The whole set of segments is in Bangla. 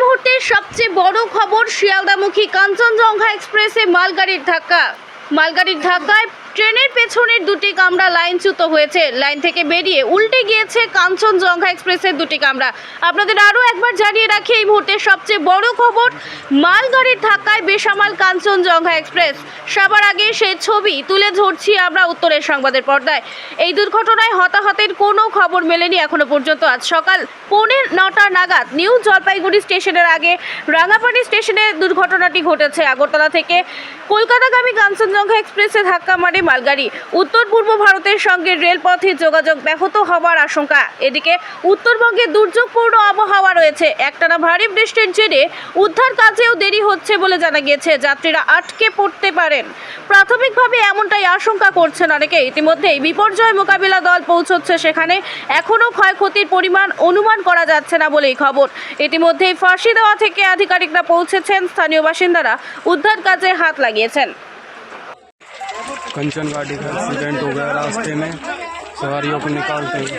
মুহূর্তে সবচেয়ে বড় খবর শিয়ালদামুখী কাঞ্চনজঙ্ঘা এক্সপ্রেসে মালগাড়ির ধাক্কা। মালগাড়ির ধাক্কায় ট্রেনের পেছনের দুটি কামরা লাইনচ্যুত হয়েছে। লাইন থেকে বেরিয়ে উল্টে গিয়েছে কাঞ্চনজঙ্ঘা এক্সপ্রেসের দুটি কামরা। আপনাদের আরও একবার জানিয়ে রাখি, এই মুহূর্তে সবচেয়ে বড় খবর মালগাড়ির ধাক্কায় বেসামাল কাঞ্চনজঙ্ঘা এক্সপ্রেস। সবার আগে সেই ছবি তুলে ধরছি আমরা উত্তরের সংবাদের পর্দায়। এই দুর্ঘটনায় হতাহতের কোনো খবর মেলেনি এখনও পর্যন্ত। আজ সকাল পৌনে নাগাদ নিউ জলপাইগুড়ি স্টেশনের আগে রাঙাপাটি স্টেশনে দুর্ঘটনাটি ঘটেছে আগরতলা থেকে। কলকাতাগামী কাঞ্চনজঙ্ঘা এক্সপ্রেসে ধাক্কা মারে মালগাড়ি। উত্তর পূর্ব ভারতের সঙ্গে রেলপথে যোগাযোগ ব্যাহত হওয়ার আশঙ্কা। এদিকে উত্তরবঙ্গে দুর্যোগপূর্ণ আবহাওয়া রয়েছে। একটানা ভারী বৃষ্টির জেরে উদ্ধার কাজেও দেরি হচ্ছে বলে জানা গিয়েছে। যাত্রীরা আটকে পড়তে পারেন। প্রাথমিকভাবে এমনটাই আশঙ্কা করছেন অনেকে। ইতিমধ্যেই বিপর্যয় মোকাবিলা দল পৌঁছচ্ছে সেখানে। এখনও ক্ষয়ক্ষতির পরিমাণ অনুমান করা যাচ্ছে না বলেই খবর ইতিমধ্যেই ফাঁসি দেওয়া থেকে আধিকারিকরা পৌঁছেছেন স্থানীয় বাসিন্দারা উদ্ধার কাজে হাত লাগিয়েছেন कंचन गाड़ी का एक्सीडेंट हो गया रास्ते में सवारियों को निकालते ही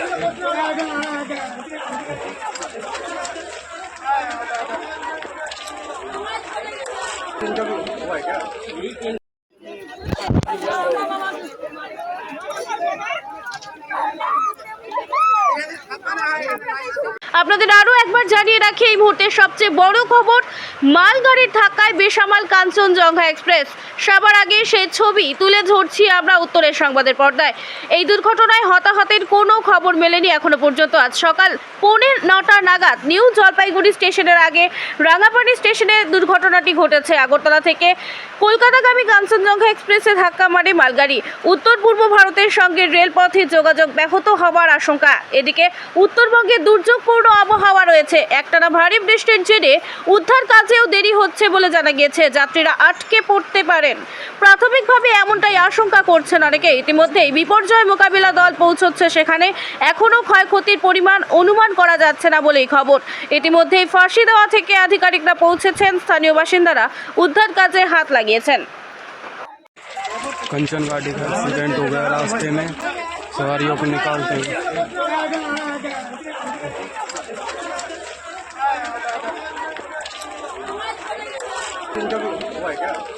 আপনাদের আরও একবার জানিয়ে রাখি, এই মুহূর্তে সবচেয়ে বড় খবর মালগাড়ির ধাক্কায় বেসামাল কাঞ্চনজঙ্ঘা এক্সপ্রেস। সবার আগে সেই ছবি তুলে ধরছি আমরা উত্তরের সংবাদের পর্দায়। এই দুর্ঘটনায় হতাহতের কোনো খবর মেলেনি এখনও পর্যন্ত। আজ সকাল পৌনে নটা নাগাদ নিউ জলপাইগুড়ি স্টেশনের আগে রাঙাপাটি স্টেশনে দুর্ঘটনাটি ঘটেছে। আগরতলা থেকে কলকাতাগামী কাঞ্চনজঙ্ঘা এক্সপ্রেসে ধাক্কা মারে মালগাড়ি। উত্তর পূর্ব ভারতের সঙ্গে রেলপথে যোগাযোগ ব্যাহত হওয়ার আশঙ্কা। এদিকে উত্তরবঙ্গে দুর্যোগপূর্ণ আবহাওয়া রয়েছে একটানা ভারী বৃষ্টির জেরে উদ্ধার কাজেও দেরি হচ্ছে বলে জানা গিয়েছে যাত্রীরা আটকে পড়তে পারেন প্রাথমিকভাবে এমনটাই আশঙ্কা করছেন অনেকে ইতিমধ্যেই বিপর্যয় মোকাবিলা দল পৌঁছচ্ছে সেখানে এখনও ক্ষয়ক্ষতির পরিমাণ অনুমান করা যাচ্ছে না বলেই খবর ইতিমধ্যেই ফাঁসি দেওয়া থেকে আধিকারিকরা পৌঁছেছেন স্থানীয় বাসিন্দারা উদ্ধার কাজে হাত লাগিয়েছেন कंचन गाड़ी का एक्सीडेंट हो गया रास्ते में सवारियों को निकालते ही